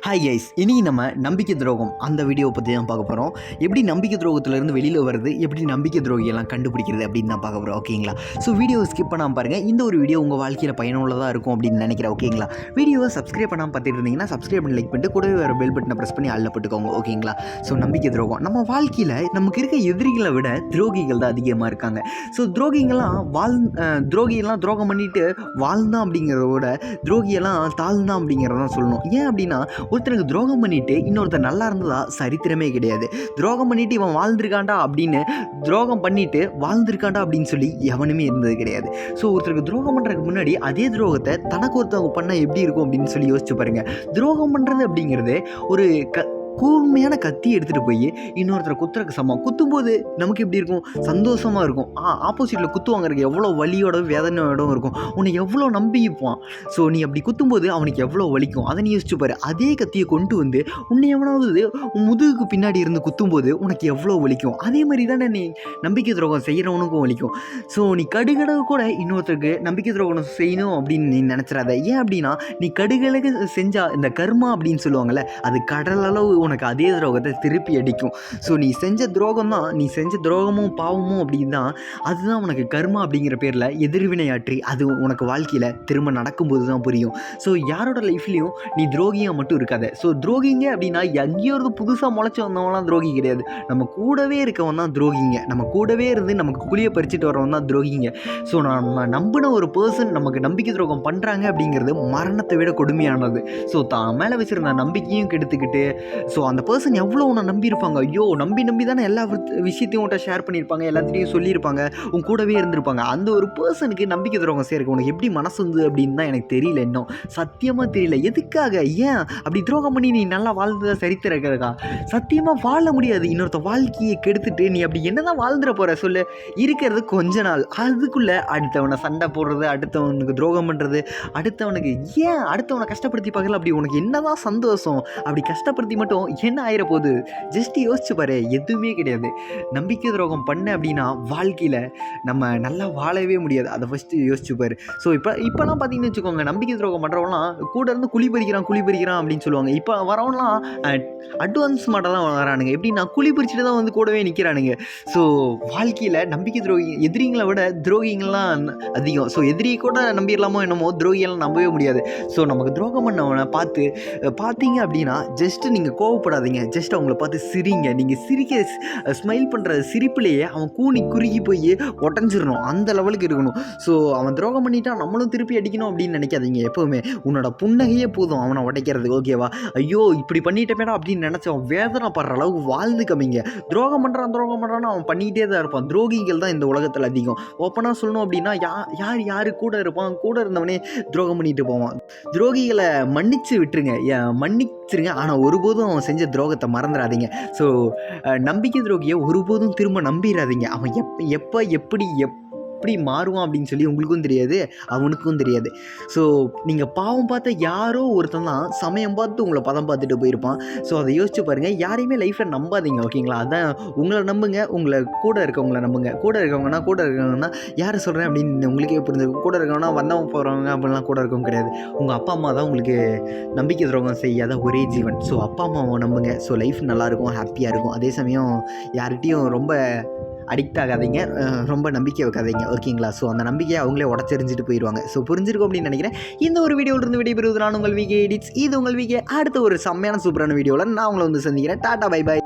Hi guys இனி நம்ம நம்பிக்கை துரோகம் அந்த வீடியோவை பற்றி தான் பார்க்க போகிறோம் எப்படி நம்பிக்கை துரோகத்திலேருந்து வெளியில் வருது எப்படி நம்பிக்கை துரோகியெல்லாம் கண்டுபிடிக்கிறது அப்படின்னு தான் பார்க்க போகிறோம் ஓகேங்களா ஸோ வீடியோ ஸ்கிப் பண்ணாமல் பாருங்கள் இந்த ஒரு வீடியோ உங்கள் வாழ்க்கையில் பயனுள்ளதாக இருக்கும் அப்படின்னு நினைக்கிறேன் ஓகேங்களா வீடியோவை சப்ஸ்கிரைப் பண்ணாமல் பார்த்துட்டு இருந்தீங்கன்னா சப்ஸ்கிரைப் பண்ணி லைக் பண்ணிட்டு கூடவே வேறு பெல் பட்டனை ப்ரெஸ் பண்ணி அல்ல போட்டுக்கோங்க ஓகேங்களா ஸோ நம்பிக்கை துரோகம். நம்ம வாழ்க்கையில் நமக்கு இருக்க எதிரிகளை விட துரோகிகள் தான் அதிகமாக இருக்காங்க. ஸோ துரோகிங்கெல்லாம் வாழ் துரோகியெல்லாம் துரோகம் பண்ணிட்டு வாழ்ந்தான் அப்படிங்கிறத விட துரோகியெல்லாம் தாழ்ந்தான் அப்படிங்கிறதான் சொல்லணும். ஏன் அப்படின்னா ஒருத்தனுக்கு துரோகம் பண்ணிட்டு இன்னொருத்தர் நல்லா இருந்ததா சரித்திரமே கிடையாது. துரோகம் பண்ணிட்டு இவன் வாழ்ந்திருக்காண்டா அப்படின்னு துரோகம் பண்ணிட்டு வாழ்ந்திருக்காண்டா அப்படின்னு சொல்லி எவனுமே இருந்தது கிடையாது. ஸோ ஒருத்தருக்கு துரோகம் பண்ணுறதுக்கு முன்னாடி அதே துரோகத்தை தனக்கு ஒருத்தவங்க பண்ணால் எப்படி இருக்கும் அப்படின்னு சொல்லி யோசிச்சு பாருங்க. துரோகம் பண்ணுறது அப்படிங்கிறது ஒரு க கூர்மையான கத்தி எடுத்துகிட்டு போய் இன்னொருத்தரை குத்துறக்கு சமம். குத்தும்போது நமக்கு எப்படி இருக்கும்? சந்தோஷமாக இருக்கும். ஆ ஆப்போசிட்டில் குத்துவாங்கிறதுக்கு எவ்வளோ வலியோட வேதனையோட இருக்கும். உன்னை எவ்வளோ நம்பிப்பான் ஸோ நீ அப்படி குத்தும்போது அவனுக்கு எவ்வளோ வலிக்கும்? அதை நீ யோசிச்சு பாரு. அதே கத்தியை கொண்டு வந்து உன்னை எவனாவது உன் முதுகுக்கு பின்னாடி இருந்து குத்தும்போது உனக்கு எவ்வளோ வலிக்கும்? அதே மாதிரி தானே நீ நம்பிக்கை துரோகம் செய்கிறவனுக்கும் வலிக்கும். ஸோ நீ கடுகடகு கூட இன்னொருத்தருக்கு நம்பிக்கை துரோகம் செய்யணும் அப்படின்னு நீ நினச்சிடாத. ஏன் அப்படின்னா நீ கடுகளுக்கு செஞ்சா இந்த கர்மா அப்படின்னு சொல்லுவாங்கள்ல அது கடல் அளவு உனக்கு அதே துரோகத்தை திருப்பி அடிக்கும். ஸோ நீ செஞ்ச துரோகம் தான் நீ செஞ்ச துரோகமும் பாவமும் அப்படின்னு தான் அதுதான் உனக்கு கர்மா அப்படிங்கிற பேரில் எதிர்வினையாற்றி அது உனக்கு வாழ்க்கையில் திரும்ப நடக்கும்போது தான் புரியும். ஸோ யாரோட லைஃப்லேயும் நீ துரோகியாக மட்டும் இருக்காத. ஸோ துரோகிங்க அப்படின்னா எங்கேயோ இருந்து புதுசாக முளைச்சி வந்தவங்களாம் துரோகி கிடையாது. நம்ம கூடவே இருக்கவன் தான் துரோகிங்க. நம்ம கூடவே இருந்து நமக்கு குழியை பறிச்சுட்டு வரவன் தான் துரோகிங்க. ஸோ நம்ம நம்பின ஒரு பர்சன் நமக்கு நம்பிக்கை துரோகம் பண்ணுறாங்க அப்படிங்கிறது மரணத்தை விட கொடுமையானது. ஸோ தான் மேலே வச்சுருந்த நம்பிக்கையும் கெடுத்துக்கிட்டு ஸோ அந்த பர்சன் எவ்வளோ உன்னை நம்பியிருப்பாங்க? ஐயோ நம்பி நம்பி தானே எல்லா விஷயத்தையும் உன்ட்ட ஷேர் பண்ணியிருப்பாங்க எல்லாத்தையும் சொல்லியிருப்பாங்க உன் கூடவே இருந்திருப்பாங்க. அந்த ஒரு பர்சனுக்கு நம்பிக்கை துரோகம் சேர்க்க உனக்கு எப்படி மனசு வந்து அப்படின்னு தான் எனக்கு தெரியல இன்னும். சத்தியமாக தெரியல. எதுக்காக? ஏன்? அப்படி துரோகம் பண்ணி நீ நல்லா வாழ்ந்ததா சரித்திர இருக்கா சத்தியமாக வாழ முடியாது. இன்னொருத்த வாழ்க்கையை கெடுத்துட்டு நீ அப்படி என்னதான் வாழ்ந்துட போகிற சொல்லு. இருக்கிறது கொஞ்ச நாள். அதுக்குள்ளே அடுத்தவனை சண்டை போடுறது அடுத்தவனுக்கு துரோகம் பண்ணுறது அடுத்தவனுக்கு ஏன்? அடுத்தவனை கஷ்டப்படுத்தி பார்க்கல? அப்படி உனக்கு என்ன தான் சந்தோஷம்? அப்படி கஷ்டப்படுத்தி மட்டும் என்ன ஆயிர போகுது ஜஸ்ட் யோசிச்சு பாரு எதுவுமே கிடையாது. நம்பிக்கை துரோகம் பண்ண அப்படின்னா வாழ்க்கையில் நம்ம நல்லா வாழவே முடியாது. அதை ஃபஸ்ட்டு யோசிச்சு பாரு. ஸோ இப்போ இப்போலாம் பார்த்தீங்கன்னு வச்சுக்கோங்க நம்பிக்கை துரோகம் பண்ணுறவங்களாம் கூட இருந்து குழி பறிக்கிறான் குழி பறிக்கிறான் அப்படின்னு சொல்லுவாங்க. இப்போ வரவங்களாம் அட்வான்ஸ் மாடல் தான் வரானுங்க. எப்படின்னா குழி பறிச்சுட்டு தான் வந்து கூடவே நிற்கிறானுங்க ஸோ வாழ்க்கையில் நம்பிக்கை துரோகி எதிரிங்களை விட துரோகிங்கள்லாம் அதிகம். ஸோ எதிரியை கூட நம்பிடலாமோ என்னமோ துரோகியெல்லாம் நம்பவே முடியாது. ஸோ நமக்கு துரோகம் பண்ணவனை பார்த்து பார்த்தீங்க அப்படின்னா ஜஸ்ட்டு நீங்கள் கோவப்படாதீங்க. ஜஸ்ட் அவங்கள பார்த்து சிரிங்க. நீங்கள் சிரிக்க ஸ்மைல் பண்ணுற சிரிப்புலேயே அவன் கூனி குறுகி போய் உடஞ்சிடணும் அந்த லெவலுக்கு இருக்கணும். ஸோ அவன் துரோகம் பண்ணிட்டா நம்மளும் திருப்பி அடிக்கணும் அப்படின்னு நினைக்காதீங்க எப்போவுமே. உன்னோட புன்னகையே போதும் அவனை உடைக்கிறதுக்கு ஓகேவா ஐயோ இப்படி பண்ணிட்டேமேடா அப்படின்னு நினச்சவன் அவன் படுற அளவுக்கு வாழ்ந்து கம்மிங்க. துரோகம் பண்ணுறான் துரோகம் பண்ணுறான்னு அவன் பண்ணிக்கிட்டே தான் இருப்பான். துரோகிகள் தான் இந்த உலகத்தில் அதிகம். ஓப்பனாக சொல்லணும் அப்படின்னா யா யார் யார் கூட இருப்பான்? கூட இருந்தவனே துரோகம் பண்ணிட்டு போவான். துரோகிகளை மன்னிச்சு விட்டுருங்க. ஏன் மன்னிச்சிருங்க. ஆனால் ஒருபோதும் அவன் செஞ்ச துரோகத்தை மறந்துடாதீங்க ஸோ நம்பிக்கை துரோகியை ஒருபோதும் திரும்ப நம்பிடாதீங்க அவன் எப் எப்போ எப்படி எப் எப்படி மாறுவான் அப்படின்னு சொல்லி உங்களுக்கும் தெரியாது அவனுக்கும் தெரியாது. ஸோ நீங்கள் பாவம் பார்த்த யாரோ ஒருத்தன் தான் சமயம் பார்த்து உங்களை பதம் பார்த்துட்டு போயிருப்பான். ஸோ அதை யோசிச்சு பாருங்கள் யாரையுமே லைஃப்பில் நம்பாதீங்க ஓகேங்களா? அதான் உங்களை நம்புங்க உங்களை கூட இருக்கவங்கள நம்புங்க. கூட இருக்கவங்கன்னா கூட இருக்கவங்கன்னா யார் சொல்கிறேன் அப்படின்னு உங்களுக்கே புரிஞ்சிருக்கும். கூட இருக்கவங்கன்னா வந்தவங்க போகிறவங்க அப்படிலாம் கூட இருக்கவங்க கிடையாது. உங்கள் அப்பா அம்மா தான் உங்களுக்கு நம்பிக்கை துரோகம் செய்யாத ஒரே ஜீவன். ஸோ அப்பா அம்மாவை நம்புங்க. ஸோ லைஃப் நல்லாயிருக்கும் ஹாப்பியாக இருக்கும். அதே சமயம் யார்கிட்டையும் ரொம்ப அடிக்ட் ஆகாதீங்க. ரொம்ப நம்பிக்கை வைக்காதீங்க. ஓகேங்களா? ஸோ அந்த நம்பிக்கையை அவங்களே உடச்செறிஞ்சிட்டு போயிடுவாங்க ஸோ புரிஞ்சிருக்கும் அப்படின்னு நினைக்கிறேன். இந்த ஒரு வீடியோவிலிருந்து விடைபெறுவது நான் உங்கள் விகே எடிட்ஸ் இது உங்கள் விகே அடுத்த ஒரு செம்மையான சூப்பரான வீடியோவில் நான் உங்களை வந்து சந்திக்கிறேன். Tata bye bye.